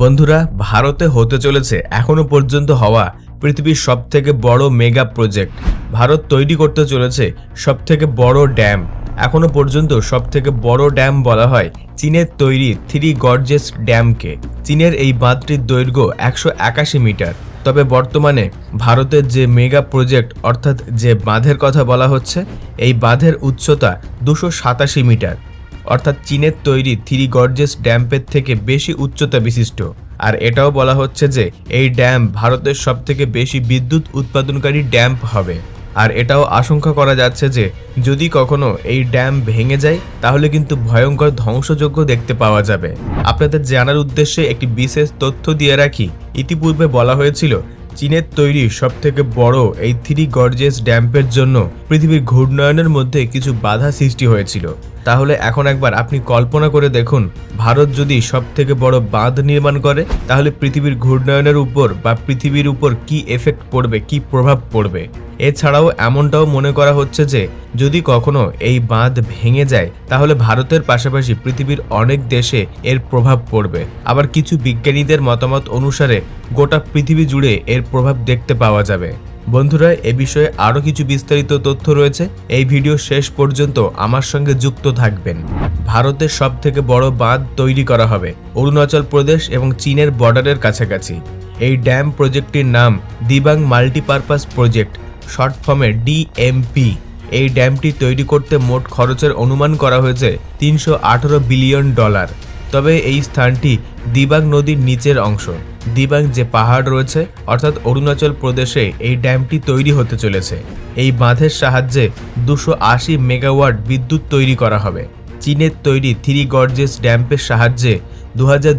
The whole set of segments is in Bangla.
বন্ধুরা, ভারতে হতে চলেছে এখনও পর্যন্ত হওয়া পৃথিবীর সবথেকে বড় মেগা প্রজেক্ট। ভারত তৈরি করতে চলেছে সবথেকে বড় ড্যাম। এখনও পর্যন্ত সবথেকে বড় ড্যাম বলা হয় চীনের তৈরি থ্রি গর্জেস ড্যামকে। চীনের এই বাঁধটির দৈর্ঘ্য একশো একাশি মিটার। তবে বর্তমানে ভারতের যে মেগা প্রজেক্ট, অর্থাৎ যে বাঁধের কথা বলা হচ্ছে, এই বাঁধের উচ্চতা দুশো সাতাশি মিটার। অর্থাৎ চীনের তৈরি থ্রি গর্জেস ড্যাম্পের থেকে বেশি উচ্চতা বিশিষ্ট। আর এটাও বলা হচ্ছে যে, এই ড্যাম ভারতের সবথেকে বেশি বিদ্যুৎ উৎপাদনকারী ড্যাম্প হবে। আর এটাও আশঙ্কা করা যাচ্ছে যে, যদি কখনো এই ড্যাম ভেঙে যায়, তাহলে কিন্তু ভয়ঙ্কর ধ্বংসযোগ্য দেখতে পাওয়া যাবে। আপনাদের জানার উদ্দেশ্যে একটি বিশেষ তথ্য দিয়ে রাখি। ইতিপূর্বে বলা হয়েছিল, চীনের তৈরি সবথেকে বড় এই থ্রি গর্জেস ড্যাম্পের জন্য পৃথিবীর ঘূর্ণায়নের মধ্যে কিছু বাধা সৃষ্টি হয়েছিল। তাহলে এখন একবার আপনি কল্পনা করে দেখুন, ভারত যদি সব থেকে বড় বাঁধ নির্মাণ করে, তাহলে পৃথিবীর ঘূর্ণায়নের উপর বা পৃথিবীর উপর কি এফেক্ট পড়বে, কি প্রভাব পড়বে? এছাড়াও এমনটাও মনে করা হচ্ছে যে, যদি কখনো এই বাঁধ ভেঙে যায়, তাহলে ভারতের পাশাপাশি পৃথিবীর অনেক দেশে এর প্রভাব পড়বে। আবার কিছু বিজ্ঞানীদের মতামত অনুসারে গোটা পৃথিবী জুড়ে এর প্রভাব দেখতে পাওয়া যাবে। বন্ধুরা, এ বিষয়ে আরও কিছু বিস্তারিত তথ্য রয়েছে। এই ভিডিও শেষ পর্যন্ত আমার সঙ্গে যুক্ত থাকবেন। ভারতের সব থেকে বড় বাঁধ তৈরি করা হবে অরুণাচল প্রদেশ এবং চীনের বর্ডারের কাছাকাছি। এই ড্যাম প্রজেক্টটির নাম দিবাং মাল্টিপারপাস প্রজেক্ট, শর্ট ফর্মে ডিএমপি। এই ড্যামটি তৈরি করতে মোট খরচের অনুমান করা হয়েছে তিনশো আঠেরো বিলিয়ন ডলার। তবে এই স্থানটি দিবাং নদীর নিচের অংশ। দিবাং যে পাহাড় রয়েছে, অর্থাৎ অরুণাচল প্রদেশে এই ড্যামটি তৈরি হতে চলেছে। এই বাঁধের সাহায্যে দুশো আশি মেগাওয়াট বিদ্যুৎ তৈরি করা হবে। চীনের তৈরি থ্রি গর্জেস ড্যাম্পের সাহায্যে দু হাজার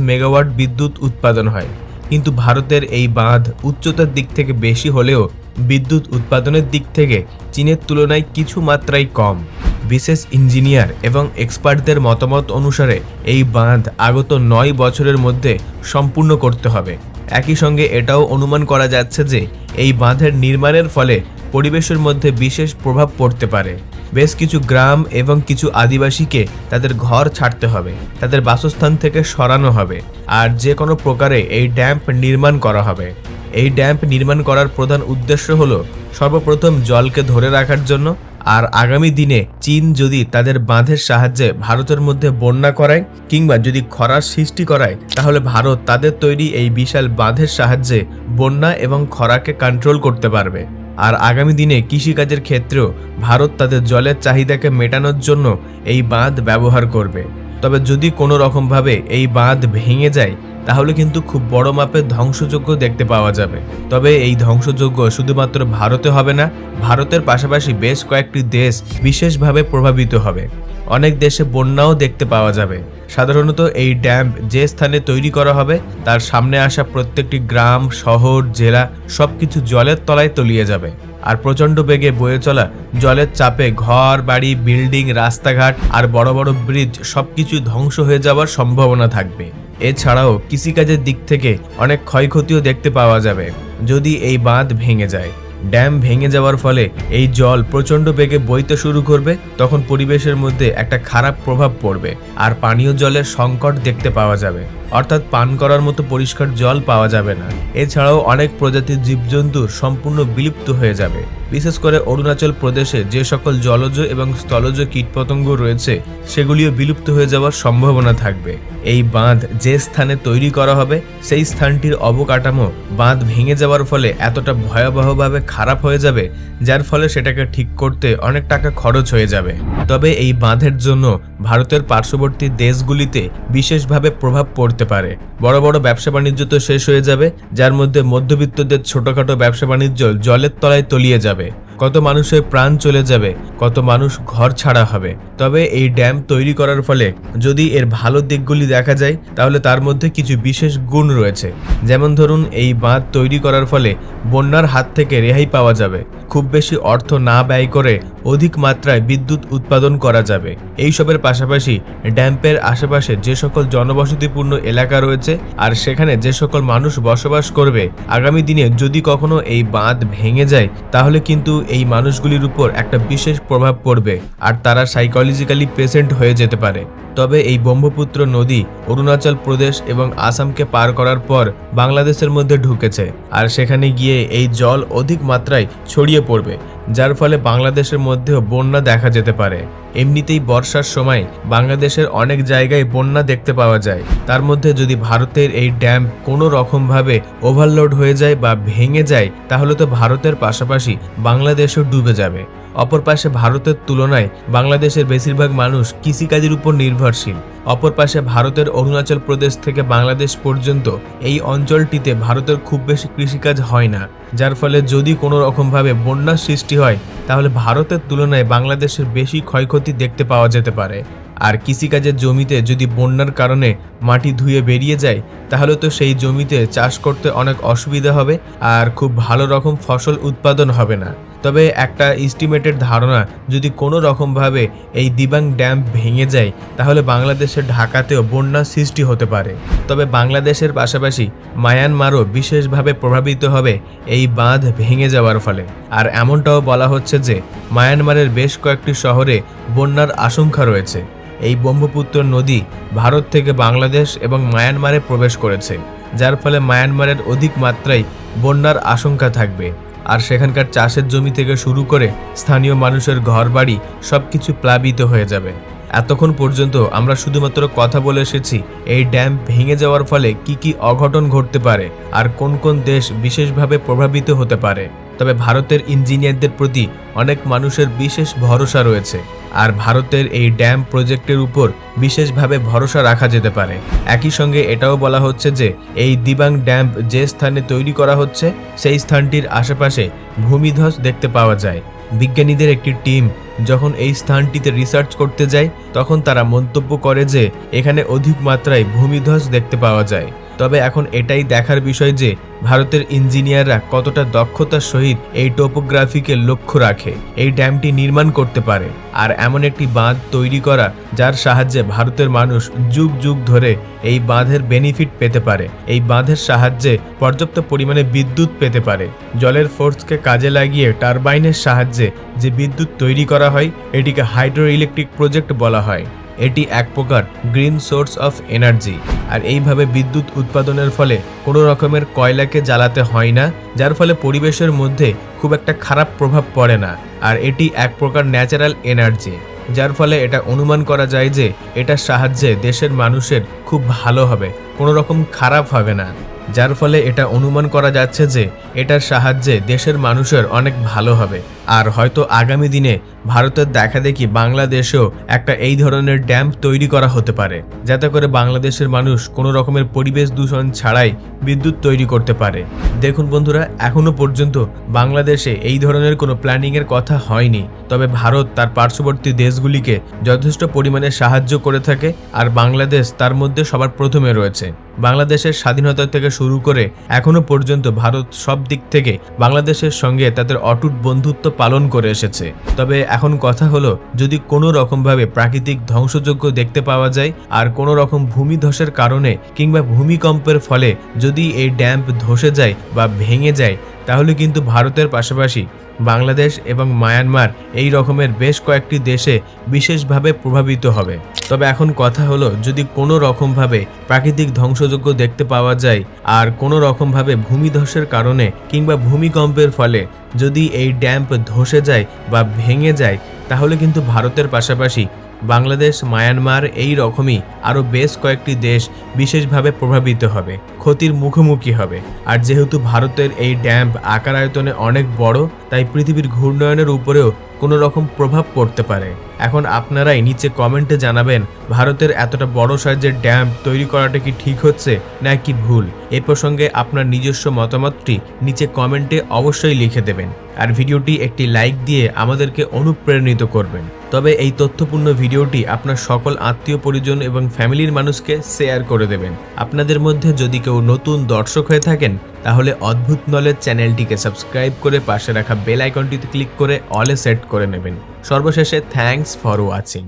মেগাওয়াট বিদ্যুৎ উৎপাদন হয়। কিন্তু ভারতের এই বাঁধ উচ্চতার দিক থেকে বেশি হলেও বিদ্যুৎ উৎপাদনের দিক থেকে চীনের তুলনায় কিছু মাত্রায় কম। বিশেষ ইঞ্জিনিয়ার এবং এক্সপার্টদের মতামত অনুসারে এই বাঁধ আগত নয় বছরের মধ্যে সম্পূর্ণ করতে হবে। একই সঙ্গে এটাও অনুমান করা যাচ্ছে যে এই বাঁধের নির্মাণের ফলে পরিবেশের মধ্যে বিশেষ প্রভাব পড়তে পারে। বেশ কিছু গ্রাম এবং কিছু আদিবাসীকে তাদের ঘর ছাড়তে হবে, তাদের বাসস্থান থেকে সরানো হবে, আর যে কোনো প্রকারে এই ড্যাম্প নির্মাণ করা হবে। এই ড্যাম্প নির্মাণ করার প্রধান উদ্দেশ্য হলো সর্বপ্রথম জলকে ধরে রাখার জন্য, আর আগামী দিনে চীন যদি তাদের বাঁধের সাহায্যে ভারতের মধ্যে বন্যা করায় কিংবা যদি খরার সৃষ্টি করায়, তাহলে ভারত তাদের তৈরি এই বিশাল বাঁধের সাহায্যে বন্যা এবং খরাকে কন্ট্রোল করতে পারবে। আর আগামী দিনে কৃষিকাজের ক্ষেত্রেও ভারত তাদের জলের চাহিদাকে মেটানোর জন্য এই বাঁধ ব্যবহার করবে। তবে যদি কোনো রকমভাবে এই বাঁধ ভেঙে যায় তাহলে কিন্তু খুব বড় মাপের ধ্বংসযোগ্য দেখতে পাওয়া যাবে। তবে এই ধ্বংসযোগ্য শুধুমাত্র ভারতে হবে না, ভারতের পাশাপাশি বেশ কয়েকটি দেশ বিশেষভাবে প্রভাবিত হবে। অনেক দেশে বন্যাও দেখতে পাওয়া যাবে। সাধারণত এই ড্যাম যে স্থানে তৈরি করা হবে, তার সামনে আসা প্রত্যেকটি গ্রাম, শহর, জেলা সবকিছু জলের তলায় তলিয়ে যাবে। আর প্রচণ্ড বেগে বয়ে চলা জলের চাপে ঘর, বাড়ি, বিল্ডিং, রাস্তাঘাট আর বড় বড় ব্রিজ সবকিছু ধ্বংস হয়ে যাওয়ার সম্ভাবনা থাকবে। এছাড়াও কৃষিকাজের দিক থেকে অনেক ক্ষয়ক্ষতিও দেখতে পাওয়া যাবে যদি এই বাঁধ ভেঙে যায়। ড্যাম ভেঙে যাওয়ার ফলে এই জল প্রচণ্ড বেগে বইতে শুরু করবে, তখন পরিবেশের মধ্যে একটা খারাপ প্রভাব পড়বে আর পানীয় জলের সংকট দেখতে পাওয়া যাবে। অর্থাৎ পান করার মতো পরিষ্কার জল পাওয়া যাবে না। এছাড়াও অনেক প্রজাতির জীবজন্তু সম্পূর্ণ বিলুপ্ত হয়ে যাবে। বিশেষ করে অরুণাচল প্রদেশে যে সকল জলজ এবং স্থলজ কীটপতঙ্গ রয়েছে, সেগুলিও বিলুপ্ত হয়ে যাওয়ার সম্ভাবনা থাকবে। এই বাঁধ যে স্থানে তৈরি করা হবে, সেই স্থানটির অবকাঠামো বাঁধ ভেঙে যাওয়ার ফলে এতটা ভয়াবহভাবে খারাপ হয়ে যাবে, যার ফলে সেটাকে ঠিক করতে অনেক টাকা খরচ হয়ে যাবে। তবে এই বাঁধের জন্য ভারতের পার্শ্ববর্তী দেশগুলিতে বিশেষভাবে প্রভাব পড়তে পারে। বড় বড় ব্যবসা বাণিজ্য তো শেষ হয়ে যাবে, যার মধ্যে মধ্যবিত্তদের ছোটখাটো ব্যবসা বাণিজ্য জলের তলায় তলিয়ে যাবে। কত মানুষের প্রাণ চলে যাবে, কত মানুষ ঘর ছাড়া হবে। তবে এই ড্যাম তৈরি করার ফলে যদি এর ভালো দিকগুলি দেখা যায়, তাহলে তার মধ্যে কিছু বিশেষ গুণ রয়েছে। যেমন ধরুন, এই বাঁধ তৈরি করার ফলে বন্যার হাত থেকে রেহাই বিনামূল্যেই পাওয়া যাবে। খুব বেশি অর্থ না ব্যয় করে অধিক মাত্রায় বিদ্যুৎ উৎপাদন করা যাবে। এইসবের পাশাপাশি ড্যাম্পের আশেপাশে যে সকল জনবসতিপূর্ণ এলাকা রয়েছে আর সেখানে যে সকল মানুষ বসবাস করবে, আগামী দিনে যদি কখনো এই বাঁধ ভেঙে যায়, তাহলে কিন্তু এই মানুষগুলির উপর একটা বিশেষ প্রভাব পড়বে আর তারা সাইকোলজিক্যালি পেশেন্ট হয়ে যেতে পারে। তবে এই ব্রহ্মপুত্র নদী অরুণাচল প্রদেশ এবং আসামকে পার করার পর বাংলাদেশের মধ্যে ঢুকেছে। আর সেখানে গিয়ে এই জল অধিক মাত্রায় ছড়িয়ে পড়বে। যার ফলে বাংলাদেশের মধ্যেও বন্যা দেখা যেতে পারে। এমনিতেই বর্ষার সময় বাংলাদেশের অনেক জায়গায় বন্যা দেখতে পাওয়া যায়। তার মধ্যে যদি ভারতের এই ড্যাম কোনো রকমভাবে ওভারলোড হয়ে যায় বা ভেঙে যায়, তাহলে তো ভারতের পাশাপাশি বাংলাদেশও ডুবে যাবে। অপর পাশে ভারতের তুলনায় বাংলাদেশের বেশিরভাগ মানুষ কৃষিকাজের উপর নির্ভরশীল। অপর পাশে ভারতের অরুণাচল প্রদেশ থেকে বাংলাদেশ পর্যন্ত এই অঞ্চলটিতে ভারতের খুব বেশি কৃষিকাজ হয় না। যার ফলে যদি কোনো রকমভাবে বন্যার সৃষ্টি হয়, তাহলে ভারতের তুলনায় বাংলাদেশের বেশি ক্ষয়ক্ষতি দেখতে পাওয়া যেতে পারে। আর কৃষিকাজের জমিতে যদি বন্যার কারণে মাটি ধুয়ে বেরিয়ে যায়, তাহলে তো সেই জমিতে চাষ করতে অনেক অসুবিধা হবে আর খুব ভালো রকম ফসল উৎপাদন হবে না। তবে একটা এস্টিমেটেড ধারণা, যদি কোনো রকমভাবে এই দিবাং ড্যাম ভেঙে যায়, তাহলে বাংলাদেশের ঢাকাতেও বন্যার সৃষ্টি হতে পারে। তবে বাংলাদেশের পাশাপাশি মায়ানমারও বিশেষভাবে প্রভাবিত হবে এই বাঁধ ভেঙে যাওয়ার ফলে। আর এমনটাও বলা হচ্ছে যে, মায়ানমারের বেশ কয়েকটি শহরে বন্যার আশঙ্কা রয়েছে। এই ব্রহ্মপুত্র নদী ভারত থেকে বাংলাদেশ এবং মায়ানমারে প্রবেশ করেছে, যার ফলে মায়ানমারের অধিক মাত্রায় বন্যার আশঙ্কা থাকবে। আর সেখানকার চাষের জমি থেকে শুরু করে স্থানীয় মানুষের ঘরবাড়ি সবকিছু প্লাবিত হয়ে যাবে। এতক্ষণ পর্যন্ত আমরা শুধুমাত্র কথা বলে এসেছি, এই ড্যাম ভেঙে যাওয়ার ফলে কি কি অঘটন ঘটতে পারে আর কোন কোন দেশ বিশেষভাবে প্রভাবিত হতে পারে। তবে ভারতের ইঞ্জিনিয়ারদের প্রতি অনেক মানুষের বিশেষ ভরসা রয়েছে। আর ভারতের এই ড্যাম প্রজেক্টের উপর বিশেষভাবে ভরসা রাখা যেতে পারে। একই সঙ্গে এটাও বলা হচ্ছে যে, এই দিবাং ড্যাম যে স্থানে তৈরি করা হচ্ছে, সেই স্থানটির আশেপাশে ভূমিধ্বস দেখতে পাওয়া যায়। বিজ্ঞানীদের একটি টিম যখন এই স্থানটিতে রিসার্চ করতে যায়, তখন তারা মন্তব্য করে যে, এখানে অধিক মাত্রায় ভূমিধ্বস দেখতে পাওয়া যায়। তবে এখন এটাই দেখার বিষয় যে, ভারতের ইঞ্জিনিয়াররা কতটা দক্ষতার সহিত এই টোপোগ্রাফিকে লক্ষ্য রাখে, এই ড্যামটি নির্মাণ করতে পারে। আর এমন একটি বাঁধ তৈরি করা, যার সাহায্যে ভারতের মানুষ যুগ যুগ ধরে এই বাঁধের বেনিফিট পেতে পারে। এই বাঁধের সাহায্যে পর্যাপ্ত পরিমাণে বিদ্যুৎ পেতে পারে। জলের ফোর্সকে কাজে লাগিয়ে টারবাইনের সাহায্যে যে বিদ্যুৎ তৈরি করা হয়, এটিকে হাইড্রো ইলেকট্রিক প্রজেক্ট বলা হয়। এটি এক প্রকার গ্রিন সোর্স অফ এনার্জি। আর এইভাবে বিদ্যুৎ উৎপাদনের ফলে কোনো রকমের কয়লাকে জ্বালাতে হয় না, যার ফলে পরিবেশের মধ্যে খুব একটা খারাপ প্রভাব পড়ে না। আর এটি এক প্রকার ন্যাচারাল এনার্জি, যার ফলে এটা অনুমান করা যায় যে এটার সাহায্যে দেশের মানুষের খুব ভালো হবে, কোনো রকম খারাপ হবে না। যার ফলে এটা অনুমান করা যাচ্ছে যে, এটার সাহায্যে দেশের মানুষের অনেক ভালো হবে। আর হয়তো আগামী দিনে ভারতের দেখা দেখি বাংলাদেশেও একটা এই ধরনের ড্যাম তৈরি করা হতে পারে, যাতে করে বাংলাদেশের মানুষ কোনো রকমের পরিবেশ দূষণ ছাড়াই বিদ্যুৎ তৈরি করতে পারে। দেখুন বন্ধুরা, এখনও পর্যন্ত বাংলাদেশে এই ধরনের কোনো প্ল্যানিংয়ের কথা হয়নি। তবে ভারত তার পার্শ্ববর্তী দেশগুলিকে যথেষ্ট পরিমাণে সাহায্য করে থাকে, আর বাংলাদেশ তার মধ্যে সবার প্রথমে রয়েছে। বাংলাদেশের স্বাধীনতা থেকে শুরু করে এখনও পর্যন্ত ভারত সব দিক থেকে বাংলাদেশের সঙ্গে তাদের অটুট বন্ধুত্ব পালন করে এসেছে। তবে এখন কথা হলো, যদি কোনো রকমভাবে প্রাকৃতিক ধ্বংসযোগ্য দেখতে পাওয়া যায় আর কোনো রকম ভূমিধসের কারণে কিংবা ভূমিকম্পের ফলে যদি এই ড্যাম্প ধসে যায় বা ভেঙে যায় তাহলে কিন্তু ভারতের পাশাপাশি বাংলাদেশ এবং মায়ানমার এই রকমের বেশ কয়েকটি দেশে বিশেষভাবে প্রভাবিত হবে। তবে এখন কথা হলো, যদি কোনো রকমভাবে প্রাকৃতিক ধ্বংসযোগ্য দেখতে পাওয়া যায় আর কোনো রকমভাবে ভূমিধসের কারণে কিংবা ভূমিকম্পের ফলে যদি এই ড্যাম্প ধসে যায় বা ভেঙে যায়, তাহলে কিন্তু ভারতের পাশাপাশি বাংলাদেশ, মায়ানমার এই রকমই আরও বেশ কয়েকটি দেশ বিশেষভাবে প্রভাবিত হবে, ক্ষতির মুখোমুখি হবে। আর যেহেতু ভারতের এই ড্যাম্প আকার আয়তনে অনেক বড়, তাই পৃথিবীর ঘূর্ণয়নের উপরেও কোনো রকম প্রভাব পড়তে পারে। এখন আপনারাই নিচে কমেন্টে জানাবেন, ভারতের এতটা বড় সাইজের ড্যাম তৈরি করাটা কি ঠিক হচ্ছে নাকি ভুল? এ প্রসঙ্গে আপনার নিজস্ব মতামতটি নিচে কমেন্টে অবশ্যই লিখে দেবেন। আর ভিডিওটি একটি লাইক দিয়ে আমাদেরকে অনুপ্রেরণিত করবেন। তবে এই তথ্যপূর্ণ ভিডিওটি আপনার সকল আত্মীয় পরিজন এবং ফ্যামিলির মানুষকে শেয়ার করে দেবেন। আপনাদের মধ্যে যদি কেউ নতুন দর্শক হয়ে থাকেন তাহলে অদ্ভুত নলেজ চ্যানেলটিকে সাবস্ক্রাইব করে পাশে রাখা বেল আইকনটিতে ক্লিক করে অলে সেট করে নেবেন। সর্বশেষে থ্যাংকস ফর ওয়াচিং।